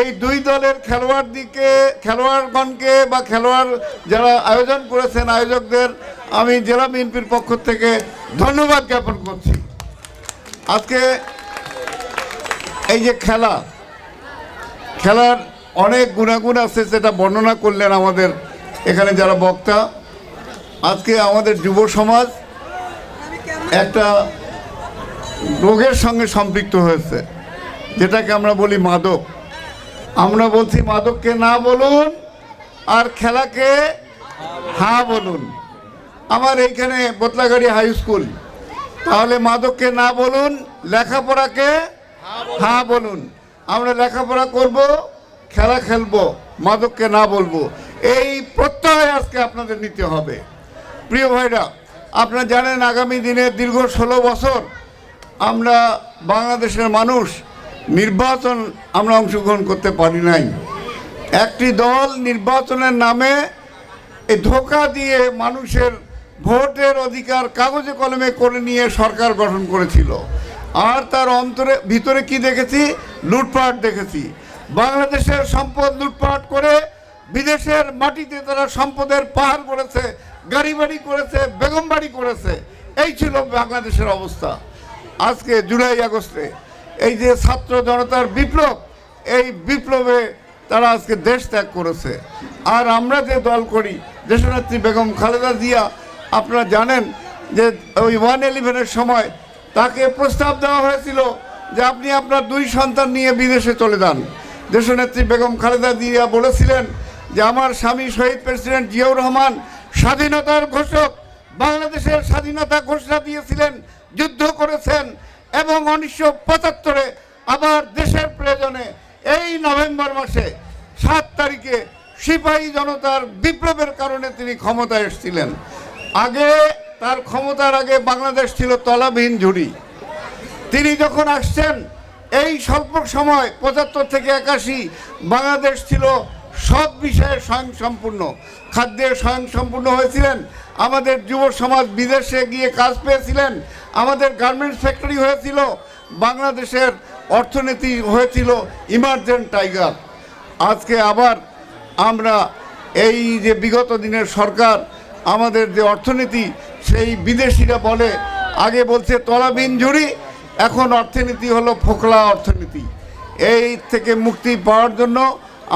এই দুই দলের খেলোয়াড় দিকে খেলোয়াড়গণকে বা খেলোয়াড় যারা আয়োজন করেছেন আয়োজকদের, আমি জেলা বিএনপির পক্ষ থেকে ধন্যবাদ জ্ঞাপন করছি। আজকে এই যে খেলা, খেলার অনেক গুণাগুণ আছে সেটা বর্ণনা করলেন আমাদের এখানে যারা বক্তা। আজকে আমাদের যুব সমাজ একটা রোগের সঙ্গে সম্পৃক্ত হয়েছে, যেটাকে আমরা বলি মাদক। আমরা বলছি মাদককে না বলুন আর খেলাকে হ্যাঁ বলুন। আমার এইখানে বোতলাগাড়ি হাই স্কুল। তাহলে মাদককে না বলুন, লেখাপড়াকে হ্যাঁ বলুন। আমরা লেখাপড়া করব, খেলা খেলব, মাদককে না বলব। এই প্রত্যয় আজকে আপনাদের নিতে হবে। প্রিয় ভাইরা, আপনারা জানেন আগামী দিনে দীর্ঘ ষোলো বছর আমরা বাংলাদেশের মানুষ নির্বাচন আমরা অংশগ্রহণ করতে পারি নাই। একটি দল নির্বাচনের নামে এই ধোকা দিয়ে মানুষের ভোটের অধিকার কাগজে কলমে করে নিয়ে সরকার গঠন করেছিল। আর তার অন্তরে, ভিতরে কি দেখেছি? লুটপাট দেখেছি। বাংলাদেশের সম্পদ লুটপাট করে বিদেশের মাটিতে তারা সম্পদের পাহাড় করেছে গাড়ি বাড়ি করেছে বেগম বাড়ি করেছে। এই ছিল বাংলাদেশের অবস্থা। আজকে জুলাই আগস্টে এই যে ছাত্র জনতার বিপ্লব, এই বিপ্লবে তারা আজকে দেশ ত্যাগ করেছে। আর আমরা যে দল করি, দেশনেত্রী বেগম খালেদা জিয়া, আপনারা জানেন যে ওই ওয়ান ইলেভেনের সময় তাকে প্রস্তাব দেওয়া হয়েছিল যে আপনি আপনার দুই সন্তান নিয়ে বিদেশে চলে যান। দেশনেত্রী বেগম খালেদা জিয়া বলেছিলেন যে আমার স্বামী শহীদ প্রেসিডেন্ট জিয়াউর রহমান স্বাধীনতার ঘোষক, বাংলাদেশের স্বাধীনতা ঘোষণা দিয়েছিলেন, যুদ্ধ করেছেন এবং উনিশশো পঁচাত্তরে আবার দেশের প্রয়োজনে এই নভেম্বর মাসে সাত তারিখে সিপাহী জনতার বিপ্লবের কারণে তিনি ক্ষমতায় এসেছিলেন। আগে তার ক্ষমতার আগে বাংলাদেশ ছিল তলাবিহীন ঝুড়ি। তিনি যখন আসছেন, এই স্বল্প সময়, পঁচাত্তর থেকে একাশি, বাংলাদেশ ছিল সব বিষয়ে স্বয়ংসম্পূর্ণ। খাদ্যে স্বয়ংসম্পূর্ণ হয়েছিলেন। আমাদের যুব সমাজ বিদেশে গিয়ে কাজ পেয়েছিলেন। আমাদের গার্মেন্টস ফ্যাক্টরি হয়েছিল, বাংলাদেশের অর্থনীতি হয়েছিল ইমার্জেন্ট টাইগার। আজকে আবার আমরা এই যে বিগত দিনের সরকার, আমাদের যে অর্থনীতি, সেই বিদেশিরা বলে, আগে বলছে তলাবিন ঝুড়ি, এখন অর্থনীতি হলো ফোকলা অর্থনীতি। এই থেকে মুক্তি পাওয়ার জন্য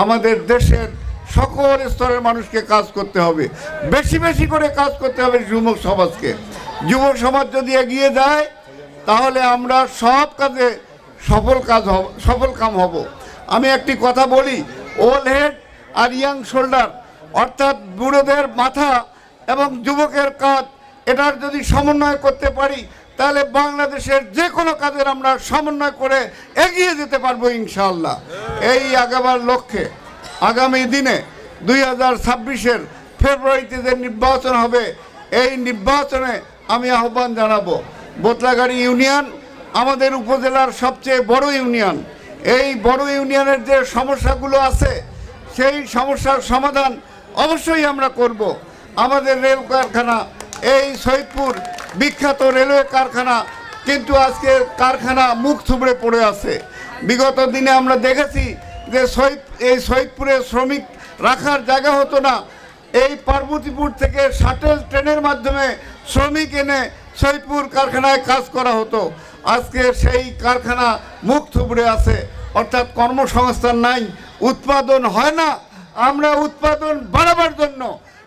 আমাদের দেশের সকল স্তরের মানুষকে কাজ করতে হবে। বেশি বেশি করে কাজ করতে হবে যুবক সমাজকে। যুবক সমাজ যদি এগিয়ে যায়, তাহলে আমরা সব কাজে সফল কাজ হব, সফল কাম হব। আমি একটি কথা বলি ওল্ড হেড আর ইয়াং শোল্ডার অর্থাৎ বুড়োদের মাথা এবং যুবকের কাজ এটার যদি সমন্বয় করতে পারি, তাহলে বাংলাদেশের যে কোনো কাজের আমরা সমন্বয় করে এগিয়ে যেতে পারব ইনশাআল্লাহ। এই আগাবার লক্ষ্যে আগামী দিনে দুই হাজার ছাব্বিশের ফেব্রুয়ারিতে যে নির্বাচন হবে, এই নির্বাচনে আমি আহ্বান জানাব। বোতলাগাড়ি ইউনিয়ন আমাদের উপজেলার সবচেয়ে বড় ইউনিয়ন। এই বড় ইউনিয়নের যে সমস্যাগুলো আছে, সেই সমস্যার সমাধান অবশ্যই আমরা করব। আমাদের রেল কারখানা, এই সৈদপুর বিখ্যাত রেলওয়ে কারখানা কিন্তু আজকে কারখানা মুখ থুবড়ে পড়ে আছে। বিগত দিনে আমরা দেখেছি যে শহীদ, এই শহীদপুরে শ্রমিক রাখার জায়গা হতো না। এই পার্বতীপুর থেকে শাটেল ট্রেনের মাধ্যমে শ্রমিক এনে শহীদপুর কারখানায় কাজ করা হতো। আজকে সেই কারখানা মুখ থুবড়ে আছে। অর্থাৎ কর্মসংস্থান নাই, উৎপাদন হয় না। আমরা উৎপাদন বাড়াবার জন্য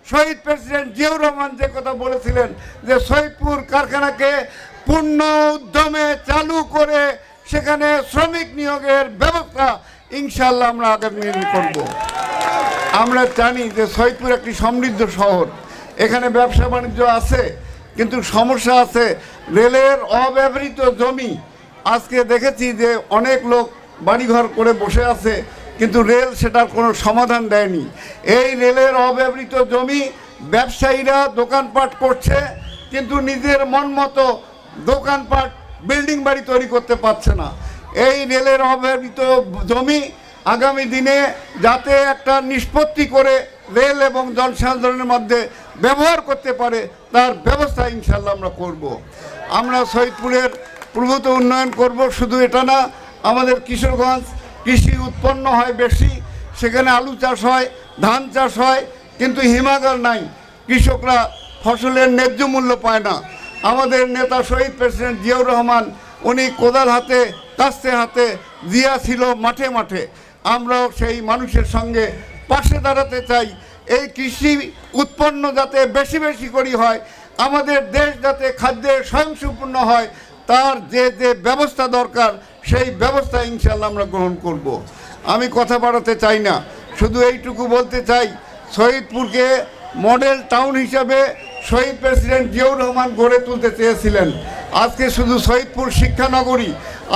শহীদ প্রেসিডেন্ট জিয়াউর রহমান যে কথা বলেছিলেন যে শহীদপুর কারখানাকে পূর্ণ উদ্যমে চালু করে সেখানে শ্রমিক নিয়োগের ব্যবস্থা ইনশাল্লাহ আমরা আগামী দিনে করব। আমরা জানি যে সৈয়দপুর একটি সমৃদ্ধ শহর। এখানে ব্যবসা বাণিজ্য আছে, কিন্তু সমস্যা আছে রেলের অব্যবহৃত জমি। আজকে দেখেছি যে অনেক লোক বাড়িঘর করে বসে আছে, কিন্তু রেল সেটার কোনো সমাধান দেয়নি। এই রেলের অব্যবহৃত জমি ব্যবসায়ীরা দোকানপাট করছে, কিন্তু নিজের মন মতো দোকানপাট, বিল্ডিং বাড়ি তৈরি করতে পারছে না। এই রেলের অব্যবহৃত জমি আগামী দিনে যাতে একটা নিষ্পত্তি করে রেল এবং জনসাধারণের মধ্যে ব্যবহার করতে পারে, তার ব্যবস্থা ইনশাল্লাহ আমরা করব। আমরা শহীদপুরের প্রভূত উন্নয়ন করব, শুধু এটা না, আমাদের কিশোরগঞ্জ কৃষি উৎপন্ন হয় বেশি, সেখানে আলু চাষ হয়, ধান চাষ হয়, কিন্তু হিমাগার নাই, কৃষকরা ফসলের ন্যায্য মূল্য পায় না আমাদের নেতা শহীদ প্রেসিডেন্ট জিয়াউর রহমান, উনি কোদাল হাতে কাস্তে হাতে দিয়া ছিল মাঠে মাঠে। আমরাও সেই মানুষের সঙ্গে পাশে দাঁড়াতে চাই। এই কৃষি উৎপন্ন যাতে বেশি বেশি করি হয়, আমাদের দেশ যাতে খাদ্যের স্বয়ংসম্পূর্ণ হয়, তার যে যে ব্যবস্থা দরকার, সেই ব্যবস্থা ইনশাল্লাহ আমরা গ্রহণ করব। আমি কথা বাড়াতে চাই না। শুধু এইটুকু বলতে চাই শহীদপুরকে মডেল টাউন হিসাবে শহীদ প্রেসিডেন্ট জিয়াউর রহমান গড়ে তুলতে চেয়েছিলেন। আজকে শুধু শহীদপুর শিক্ষানগরী,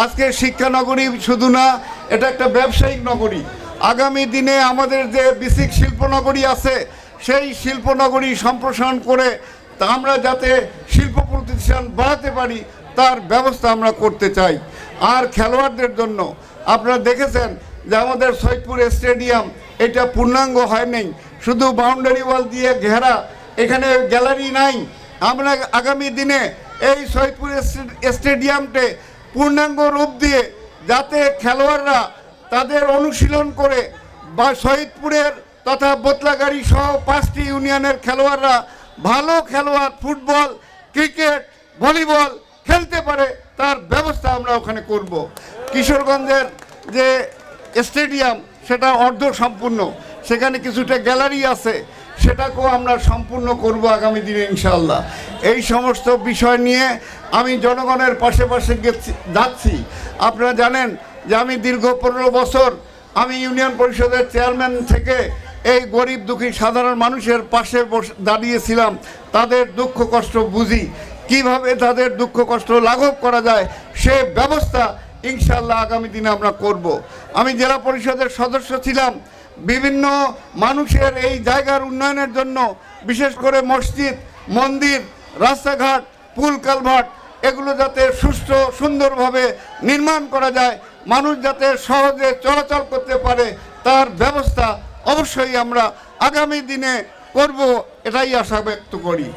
আজকে শিক্ষানগরী শুধু না, এটা একটা ব্যবসায়িক নগরী। আগামী দিনে আমাদের যে বিসিক শিল্পনগরী আছে, সেই শিল্পনগরী সম্প্রসারণ করে আমরা যাতে শিল্প প্রতিষ্ঠান বাড়াতে পারি, তার ব্যবস্থা আমরা করতে চাই। আর খেলোয়াড়দের জন্য, আপনারা দেখেছেন যে আমাদের সৈয়দপুর স্টেডিয়াম, এটা পূর্ণাঙ্গ হয় নাই। শুধু বাউন্ডারি ওয়াল দিয়ে ঘেরা এখানে গ্যালারি নাই। আমরা আগামী দিনে এই সৈয়দপুর স্টেডিয়ামটে পূর্ণাঙ্গ রূপ দিয়ে যাতে খেলোয়াড়রা তাদের অনুশীলন করে, বা শহীদপুরের তথা বোতলাগাড়ি সহ পাঁচটি ইউনিয়নের খেলোয়াড়রা ভালো খেলোয়াড়, ফুটবল, ক্রিকেট, ভলিবল খেলতে পারে, তার ব্যবস্থা আমরা ওখানে করব। কিশোরগঞ্জের যে স্টেডিয়াম, সেটা অর্ধ সম্পূর্ণ। সেখানে কিছুটা গ্যালারি আছে। সেটাকেও আমরা সম্পূর্ণ করব আগামী দিনে ইনশাল্লাহ এই সমস্ত বিষয় নিয়ে আমি জনগণের পাশে পাশে যাচ্ছি। আপনারা জানেন যে আমি দীর্ঘ পনেরো বছর আমি ইউনিয়ন পরিষদের চেয়ারম্যান থেকে এই গরিব দুঃখী সাধারণ মানুষের পাশে দাঁড়িয়েছিলাম। তাদের দুঃখ কষ্ট বুঝি। কীভাবে তাদের দুঃখ কষ্ট লাঘব করা যায় সে ব্যবস্থা ইনশাল্লাহ আগামী দিনে আমরা করব। আমি জেলা পরিষদের সদস্য ছিলাম। বিভিন্ন মানুষের এই জায়গার উন্নয়নের জন্য, বিশেষ করে মসজিদ, মন্দির, রাস্তাঘাট, পুল কালভার্ট, এগুলো যাতে সুষ্ঠু সুন্দরভাবে নির্মাণ করা যায়, মানুষ যাতে সহজে চলাচল করতে পারে, তার ব্যবস্থা অবশ্যই আমরা আগামী দিনে করব, এটাই আশা ব্যক্ত করি।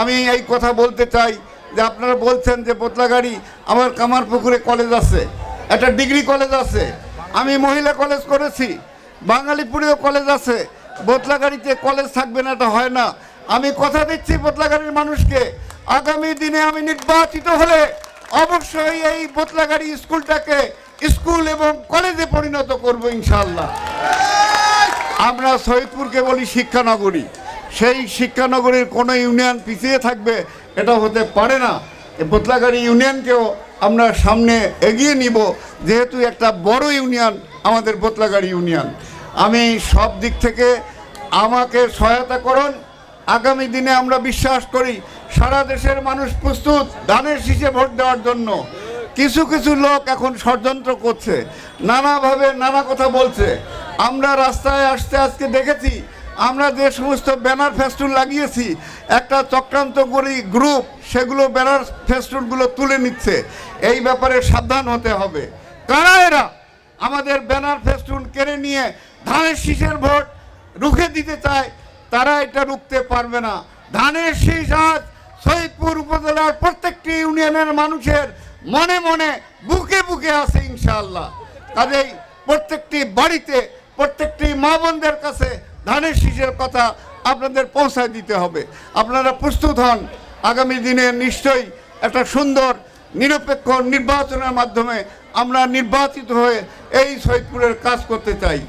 আমি এই কথা বলতে চাই যে আপনারা বলছেন যে পোতলাগাড়ি আমার কামারপুকুরে কলেজ আছে, একটা ডিগ্রি কলেজ আছে, আমি মহিলা কলেজ করেছি বাঙালিপুরেও কলেজ আছে, বোতলাগাড়িতে কলেজ থাকবে না, এটা হয় না। আমি কথা দিচ্ছি বোতলাগাড়ির মানুষকে, আগামী দিনে আমি নির্বাচিত হলে অবশ্যই এই বোতলাগাড়ি স্কুলটাকে স্কুল এবং কলেজে পরিণত করব ইনশাল্লাহ আমরা সৈয়দপুরকে বলি শিক্ষানগরী। সেই শিক্ষানগরীর কোনো ইউনিয়ন পিছিয়ে থাকবে, এটা হতে পারে না। বোতলাগাড়ি ইউনিয়নকেও আমরা সামনে এগিয়ে নিব, যেহেতু একটা বড় ইউনিয়ন আমাদের বোতলাগাড়ি ইউনিয়ন। আমি সব দিক থেকে আমাকে সহায়তা করুন। আগামী দিনে আমরা বিশ্বাস করি, সারা দেশের মানুষ প্রস্তুত ধানের শীষে ভোট দেওয়ার জন্য। কিছু কিছু লোক এখন ষড়যন্ত্র করছে, নানাভাবে নানা কথা বলছে। আমরা রাস্তায় আসতে আজকে দেখেছি, আমরা যে সমস্ত ব্যানার ফেস্টুন লাগিয়েছি, একটা চক্রান্ত চক্রান্তকারী গ্রুপ, সেগুলো ব্যানার ফেস্টুনগুলো তুলে নিচ্ছে। এই ব্যাপারে সাবধান হতে হবে। কারা এরা? আমাদের ব্যানার ফেস্টুন কেড়ে নিয়ে ধানের শীষের ভোট রুখে দিতে চায়, তারা এটা রুখতে পারবে না। ধানের শীষ আজ শহীদপুর উপজেলার প্রত্যেকটি ইউনিয়নের মানুষের মনে মনে বুকে বুকে আছে ইনশাআল্লাহ। কাজেই প্রত্যেকটি বাড়িতে, প্রত্যেকটি মা বোনদের কাছে ধানের শীষের কথা আপনাদের পৌঁছায় দিতে হবে। আপনারা প্রস্তুত হন, আগামী দিনে নিশ্চয়ই একটা সুন্দর, নিরপেক্ষ নির্বাচনের মাধ্যমে আমরা নির্বাচিত হয়ে এই শহীদপুরের কাজ করতে চাই।